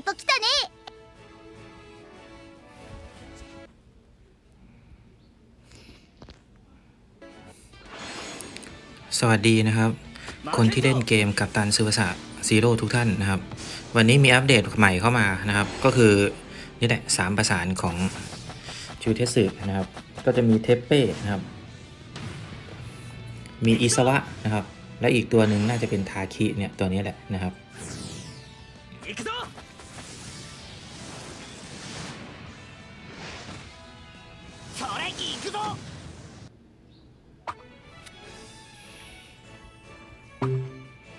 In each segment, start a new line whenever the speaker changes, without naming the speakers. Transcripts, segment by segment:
んと来たね
สวัสดีนะครับ คนที่เล่นเกมกับตันซูเปอร์สะซีโร่ทุกท่านนะครับ วันนี้มีอัปเดตใหม่เข้ามานะครับ ก็คือนี่แหละสามประสานของชูเทสึนะครับ ก็จะมีเทปเป้นะครับ มีอิสวะนะครับ และอีกตัวหนึ่งน่าจะเป็นทาคิเนี่ยตัวนี้แหละนะครับ
くぞ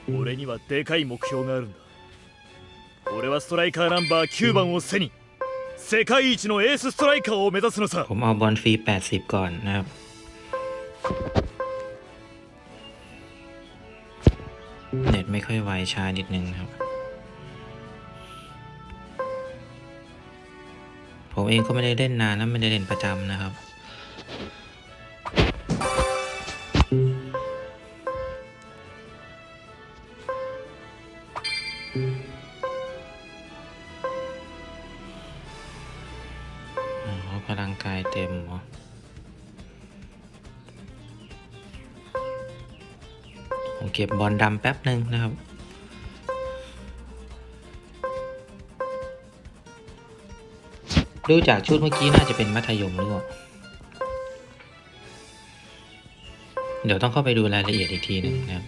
俺にはでかい目標があるんだ俺はストライカーナンバー9番を背に世界一のエースストライカーを目指すのさ
ผมเอาบอลฟรี 80 ก่อนนะครับ เน็ตไม่ค่อยไวช้านิดนึงนะครับ ผมเองก็ไม่ได้เล่นนานนะไม่ได้เล่นประจำนะครับ พลังกายเต็มเหรอผมเก็บบอลดำแป๊บหนึ่งนะครับดูจากชุดเมื่อกี้น่าจะเป็นมัธยมหรือเปล่า เดี๋ยวต้องเข้าไปดูรายละเอียดอีกทีหนึ่งนะครับ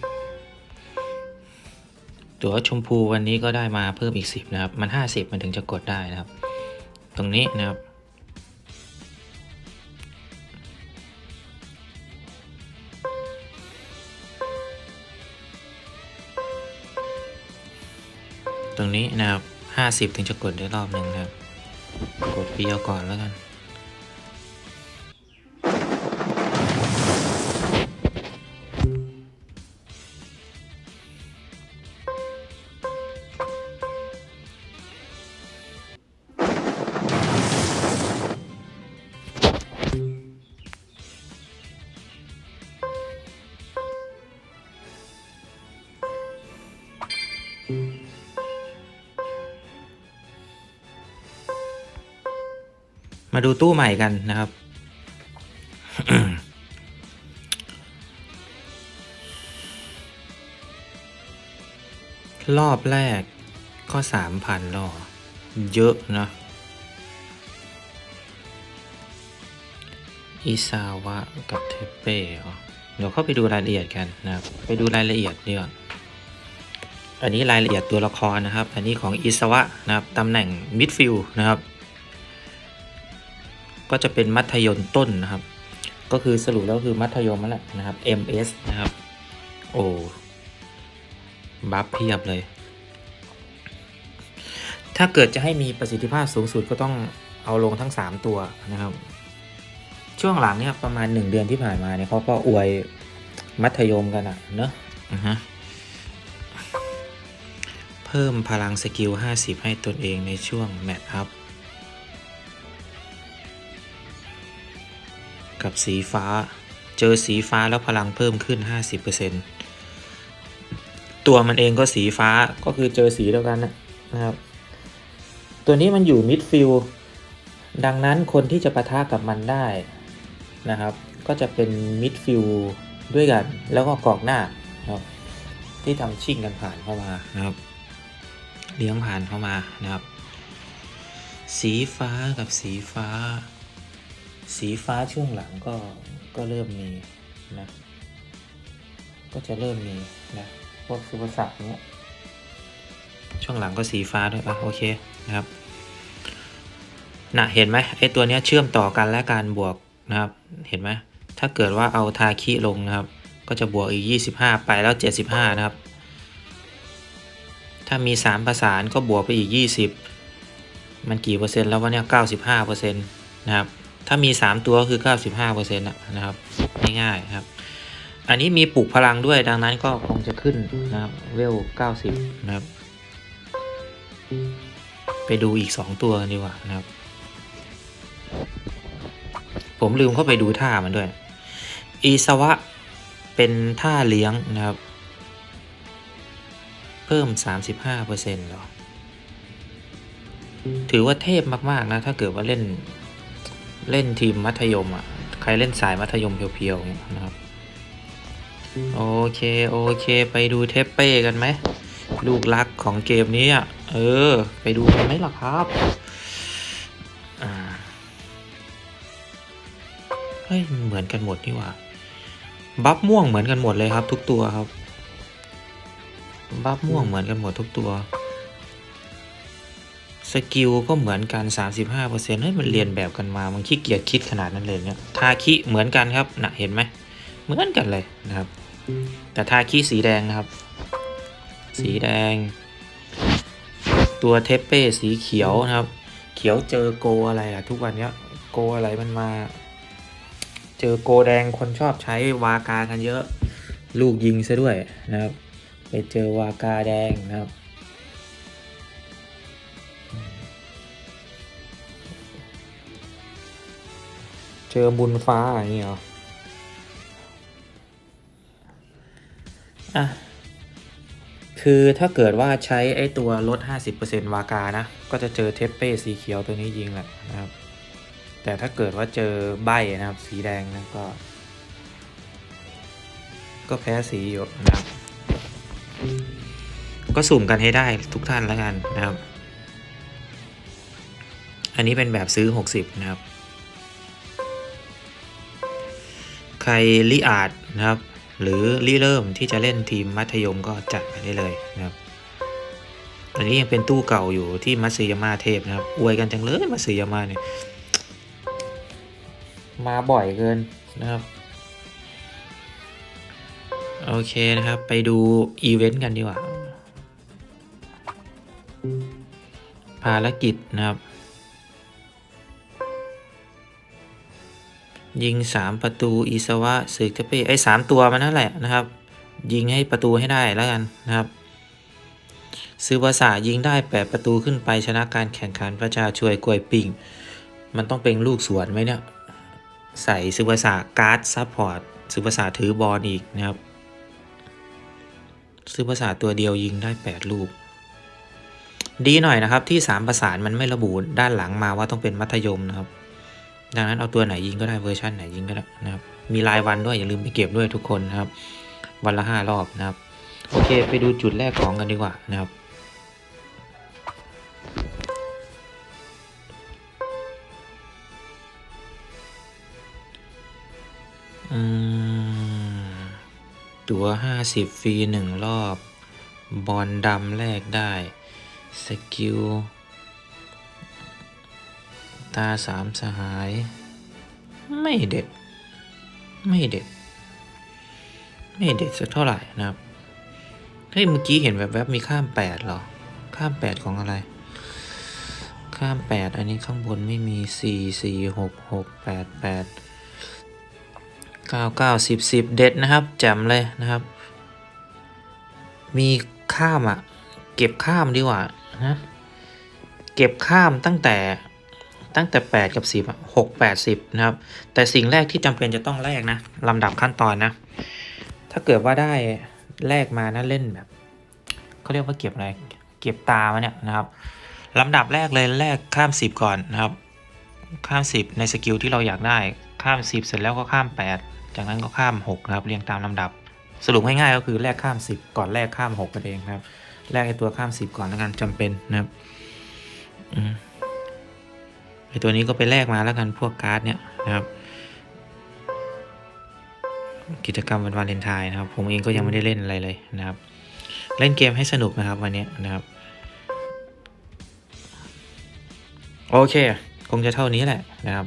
ตัวชมพูวันนี้ก็ได้มาเพิ่มอีก 10 นะครับ มัน 50 มันถึงจะกดได้นะครับ ตรงนี้นะครับ ตรงนี้นะครับ 50 ถึงจะกดได้รอบหนึ่งนะครับ กดเปียวก่อนแล้วกัน มาดูตู้ใหม่กันนะครับ รอบแรกก็สามพันรอ เยอะนะอิซาวะกับเทเป้เหรอเดี๋ยวเข้าไปดูรายละเอียดกันนะครับ ไปดูรายละเอียดดีกว่าอันนี้รายละเอียดตัวละครนะครับ อันนี้ของอิซาวะนะครับตำแหน่งมิดฟิลด์นะครับ ก็จะเป็นมัธยมต้นนะครับ ก็คือสรุปแล้วคือมัธยมนั่นแหละนะครับ MS นะครับ โอ้บัฟเพียบเลย ถ้าเกิดจะให้มีประสิทธิภาพสูงสุดก็ต้องเอาลงทั้ง 3 ตัวนะครับ ช่วงหลังเนี่ยประมาณ 1 เดือนที่ผ่านมาเนี่ยเขาก็อวยมัธยมกันอะเนอะฮะเพิ่มพลังสกิล 50 ให้ตนเองในช่วงแมตช์อัพ กับสีฟ้า เจอสีฟ้าแล้วพลังเพิ่มขึ้น 50%ตัวมันเองก็สีฟ้าก็คือเจอสีเดียวกันนะครับ ตัวนี้มันอยู่มิดฟิลด์ดังนั้นคนที่จะปะทะกับมันได้นะครับ ก็จะเป็นมิดฟิลด์ด้วยกัน แล้วก็กองหน้าครับที่ทำชิ่งกันผ่านเข้ามานะครับ เลี้ยงผ่านเข้ามานะครับ สีฟ้ากับสีฟ้า สีฟ้าช่วงหลังก็ก็เริ่มมีนะก็จะเริ่มมีนะพวกสุภาษาเนี้ยช่วงหลังก็สีฟ้าด้วยอะโอเคนะครับนะเห็นไหมไอตัวเนี้ยเชื่อมต่อกันและการบวกนะครับเห็นไหมถ้าเกิดว่าเอาทาคิลงนะครับ ก็จะบวกอีก 25 ไปแล้ว 75 นะครับ ถ้ามี 3 ประสานก็บวกไปอีก 20 มันกี่เปอร์เซ็นต์แล้ววะเนี่ย95เปอร์เซ็นต์นะครับ ถ้ามี 3 ตัวก็คือ 95%นะครับง่ายๆครับ อันนี้มีปลุกพลังด้วยดังนั้นก็คงจะขึ้นนะครับเวล 90 นะครับ ไปดูอีก 2 ตัวกันดีกว่านะครับ ผมลืมเข้าไปดูท่ามันด้วย อีสวะเป็นท่าเลี้ยงนะครับ เพิ่ม 35%เหรอ ถือว่าเทพมาก ๆ นะ ถ้าเกิดว่าเล่น เล่นทีมมัธยมอะ ใครเล่นสายมัธยมเพียวๆนี่ยนะครับ โอเค โอเค ไปดูเทปเป้กันไหม ลูกรักของเกมนี้อะ เออ ไปดูกันไหมล่ะครับเฮ้ย เหมือนกันหมดนี่หว่า บัฟม่วงเหมือนกันหมดเลยครับ ทุกตัวครับ บัฟม่วงเหมือนกันหมดทุกตัว สกิลก็เหมือนกัน 35%เฮ้ยมันเรียนแบบกันมา มันขี้เกียจคิดขนาดนั้นเลยเนี่ยทาคิเหมือนกันครับนะเห็นไหมเหมือนกันเลยนะครับ แต่ทาคิสีแดงนะครับ สีแดง ตัวเทปเป้สีเขียวนะครับ เขียวเจอโกอะไรอะทุกวันเนี้ยโกอะไรมันมา เจอโกแดงคนชอบใช้วากากันเยอะ ลูกยิงซะด้วยนะครับ ไปเจอวากาแดงนะครับ เจอบุญฟ้าอย่างนี้เหรออะ คือถ้าเกิดว่าใช้ไอตัวลด 50%วากานะ ก็จะเจอเทปเป้สีเขียวตัวนี้ยิงแหละนะครับ แต่ถ้าเกิดว่าเจอใบนะครับ สีแดงนะก็ ก็แพ้สีอยู่นะครับ ก็สุ่มกันให้ได้ทุกท่านแล้วกันนะครับ อันนี้เป็นแบบซื้อ 60 นะครับ ใครริอาดนะครับ หรือริเริ่มที่จะเล่นทีมมัธยมก็จัดมาได้เลยนะครับอันนี้ยังเป็นตู้เก่าอยู่ที่มัตสึยาม่าเทพนะครับ อวยกันจังเลยมัตสึยาม่าเนี่ย มาบ่อยเกินนะครับ โอเคนะครับ ไปดูอีเวนต์กันดีกว่า ภารกิจนะครับ ยิง 3 ประตูอิสวะสึกเทเป้ไอ้สามตัวมันนั่นแหละนะครับ ยิงให้ประตูให้ได้แล้วกันนะครับซื้อภาษายิงได้ 8 ประตูขึ้นไปชนะการแข่งขันประชาช่วยกลวยปิ่ง มันต้องเป็นลูกสวนไหมเนี่ย ใส่ซื้อภาษาการ์ดซัพพอร์ตซื้อภาษาถือบอลอีกนะครับซื้อภาษาตัวเดียวยิงได้ 8 ลูก ดีหน่อยนะครับที่ 3 ประสานมันไม่ระบุด้านหลังมาว่าต้องเป็นมัธยมนะครับ ดังนั้นเอาตัวไหนยิงก็ได้เวอร์ชันไหนยิงก็ได้นะครับ มีรายวันด้วยอย่าลืมไปเก็บด้วยทุกคนนะครับ วันละห้ารอบนะครับ โอเคไปดูจุดแรกของกันดีกว่านะครับ ตัวห้าสิบฟรีหนึ่งรอบ บอลดำแลกได้ สกิล ตาสามสหาย ไม่เด็ด ไม่เด็ด ไม่เด็ดสักเท่าไหร่นะครับ เฮ้ย เมื่อกี้เห็นแบบแบบๆมีข้ามแปดเหรอ ข้ามแปดของอะไร ข้ามแปดอันนี้ข้างบนไม่มีสี่สี่หกหกแปดแปดเก้าเก้าสิบสิบเด็ดนะครับแจ่มเลยนะครับ มีข้ามอะ เก็บข้ามดีกว่านะเก็บข้ามตั้งแต่ ตั้งแต่ 8 กับ 10 6 8 10นะครับ แต่สิ่งแรกที่จำเป็นจะต้องแลกนะลำดับขั้นตอนนะ ถ้าเกิดว่าได้แลกมานะเล่นแบบเขาเรียกว่าเก็บอะไร เก็บตามาเนี่ยนะครับลำดับแรกเลยแลกข้าม 10 ก่อนนะครับ ข้าม 10 ในสกิลที่เราอยากได้ข้าม 10 เสร็จแล้วก็ข้าม 8 จากนั้นก็ข้าม 6 นะครับ เรียงตามลำดับ สรุปง่ายๆก็คือแลกข้าม 10 ก่อนแลกข้าม6กันเองครับแลกไอตัวข้าม 10 ก่อนแล้วกันจำเป็นนะครับอืม อตัวนี้ก็ไปแลกมาแล้วกันพวกการ์ดเนี่ยนะครับ กิจกรรมวันวาเลนไทน์นะครับ ผมเองก็ยังไม่ได้เล่นอะไรเลยนะครับ เล่นเกมให้สนุกนะครับวันนี้นะครับ โอเค คงจะเท่านี้แหละนะครับ